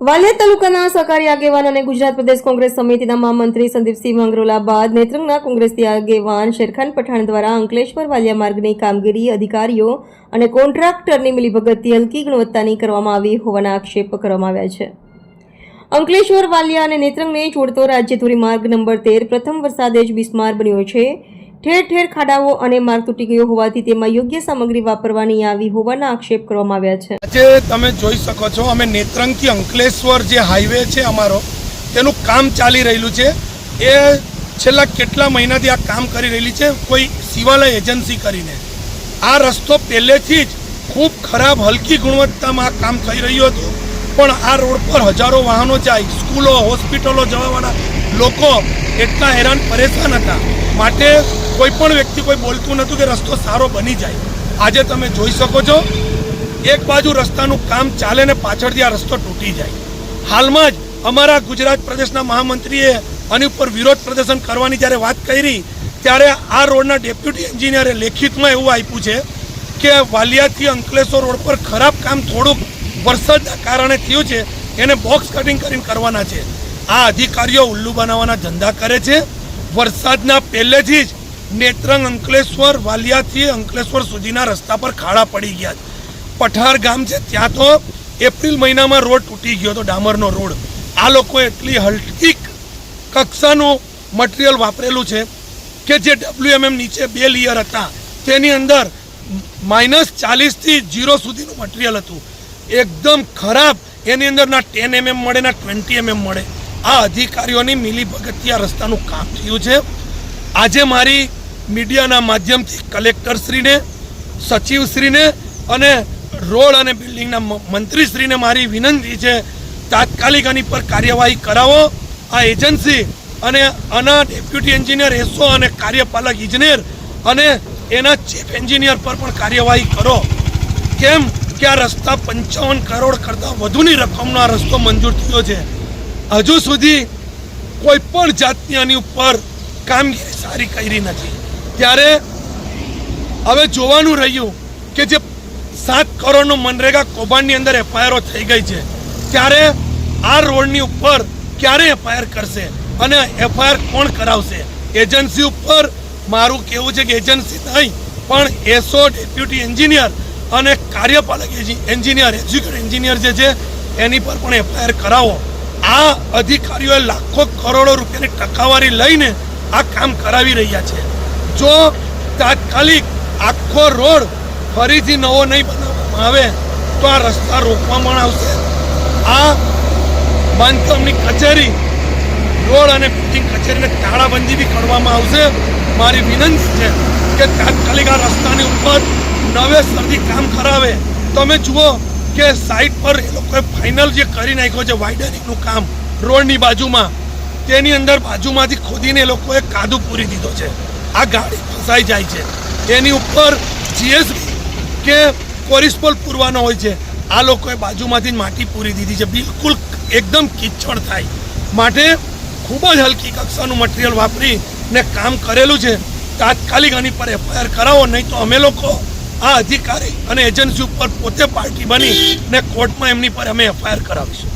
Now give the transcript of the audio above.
વાલિયા તાલુકાના સહકારી આગેવાન અને ગુજરાત પ્રદેશ કોંગ્રેસ સમિતિના મહામંત્રી સંદીપસિંહ મંગરોલા બાદ નેત્રંગના કોંગ્રેસથી આગેવાન શેરખાન પઠાણ દ્વારા અંકલેશ્વર વાલિયા માર્ગની કામગીરી, અધિકારીઓ અને કોન્ટ્રાક્ટરની મિલીભગતથી હલકી ગુણવત્તાની કરવામાં આવી હોવાના આક્ષેપ કરવામાં આવ્યા છે. અંકલેશ્વર વાલિયા અને નેત્રંગને જોડતો રાજ્ય ધોરીમાર્ગ નંબર તેર પ્રથમ વરસાદે જ બિસ્માર બન્યો છે. ઠેર ઠેર ખાડાઓ અને માર્ગ તૂટી ગયો હોવાથી તેમાં યોગ્ય સામગ્રી વાપરવાની આવી હોવાના આક્ષેપ કરવામાં આવ્યા છે. આજે તમે જોઈ શકો છો, અમે નેત્રંગથી અંકલેશ્વર જે હાઈવે છે અમારો, તેનું કામ ચાલી રહેલું છે. એ છેલ્લા કેટલા મહિનાથી આ કામ કરી રહેલી છે, કોઈ શિવાલય એજન્સી કરીને. આ રસ્તો પહેલેથી જ ખૂબ ખરાબ, હલકી ગુણવત્તામાં આ કામ થઈ રહ્યું હતું. પણ આ રોડ પર હજારો વાહનો જાય, સ્કૂલો, હોસ્પિટલો જવાવાળા લોકો એટલા હેરાન, પરેશાન હતા. માટે કોઈ પણ વ્યક્તિ કોઈ બોલતું નહોતું કે રસ્તો સારો બની જાય. આજે તમે જોઈ શકો છો, એક બાજુ રસ્તાનું કામ ચાલે ને પાછળથી આ રસ્તો તૂટી જાય. હાલમાં જ અમારા ગુજરાત પ્રદેશના મહામંત્રીએ આની ઉપર વિરોધ પ્રદર્શન કરવાની જ્યારે વાત કરી, ત્યારે આ રોડના ડેપ્યુટી એન્જિનિયરે લેખિતમાં એવું આપ્યું છે કે વાલિયાથી અંકલેશ્વર રોડ પર ખરાબ કામ થોડુંક વરસાદના કારણે થયું છે, એને બોક્સ કટિંગ કરીને કરવાના છે. આ અધિકારીઓ ઉલ્લુ બનાવવાના ધંધા કરે છે. વરસાદના પહેલેથી જ નેત્રંગ અંકલેશ્વર વાલિયાથી અંકલેશ્વર સુધીના રસ્તા પર ખાડા પડી ગયા છે. પઠાર ગામ છે, ત્યાં તો એપ્રિલ મહિનામાં રોડ તૂટી ગયો હતો, ડામરનો રોડ. આ લોકોએ એટલી હલકી કક્ષાનું મટીરિયલ વાપરેલું છે કે જે ડબ્લ્યુએમએમ નીચે બે લેયર હતા. તેની અંદર માઇનસ ચાલીસથી જીરો સુધીનું મટીરિયલ હતું. એકદમ ખરાબ, એની અંદર ના ટેન એમએમ મળે ના ટ્વેન્ટી એમએમ મળે. આ અધિકારીઓની મિલીભગતથી આ રસ્તાનું કામ થયું છે. આજે મારી મીડિયાના માધ્યમથી કલેક્ટરશ્રીને, સચિવશ્રીને અને રોડ અને બિલ્ડિંગના મંત્રીશ્રીને મારી વિનંતી છે, તાત્કાલિક આની પર કાર્યવાહી કરાવો. આ એજન્સી અને આના ડેપ્યુટી એન્જિનિયર એસો અને કાર્યપાલક, ઇજનેર અને એના ચીફ એન્જિનિયર પર પણ કાર્યવાહી કરો. કેમ કે આ રસ્તા પંચાવન કરોડ કરતાં વધુની રકમનો આ રસ્તો મંજૂર થયો છે. હજુ સુધી કોઈ પણ જાતની આની ઉપર કામગીરી સારી કરી નથી. ત્યારે હવે જોવાનું રહ્યું કે જે સાત કરોડનો મનરેગા કૌભાંડની અંદર એફઆઈઆરો થઈ ગઈ છે, ત્યારે આ રોડની ઉપર ક્યારે એફઆઈઆર કરશે અને એફઆઈઆર કોણ કરાવશે? એજન્સી ઉપર મારું કહેવું છે કે એજન્સી નહીં, પણ એસો ડેપ્યુટી એન્જિનિયર અને કાર્યપાલક એન્જિનિયર, એક્ઝિક્યુટિવ એન્જિનિયર જે છે, એની પર પણ એફઆઈઆર કરાવો. આ અધિકારીઓએ લાખો કરોડો રૂપિયાની ટકાવારી લઈને આ કામ કરાવી રહ્યા છે. જો તાત્કાલિક આખો રોડ ફરીથી નવો નહીં બનાવવામાં આવે, તો આ રસ્તા રોકવામાં આવશે. આ બાંધકામની કચેરી, રોડ અને બિલ્ડિંગ કચેરીને તાળાબંધી બી કરવામાં આવશે. મારી વિનંતી છે કે તાત્કાલિક આ રસ્તાની ઉપર નવેસરથી કામ કરાવે. તમે જુઓ કે સાઈડ પર એ લોકોએ ફાઇનલ જે કરી નાખ્યો છે વાઇડનિંગનું કામ, રોડની બાજુમાં, તેની અંદર બાજુમાંથી ખોદીને એ લોકોએ કાદુ પૂરી દીધો છે. આ ગાડી ફસાઈ જાય છે. એની ઉપર જીએસબી કે કોરિસ્પોલ પૂરવાનો હોય છે. આ લોકોએ બાજુમાંથી માટી પૂરી દીધી છે. બિલકુલ એકદમ કિચડ થાય. માટે ખૂબ જ હલકી કક્ષાનું મટીરિયલ વાપરી ને કામ કરેલું છે. તાત્કાલિક આની પર એફઆઈઆર કરાવો, નહીં તો અમે લોકો આ અધિકારી અને એજન્સી ઉપર પોતે પાર્ટી બની ને કોર્ટમાં એમની પર અમે એફઆઈઆર કરાવીશું.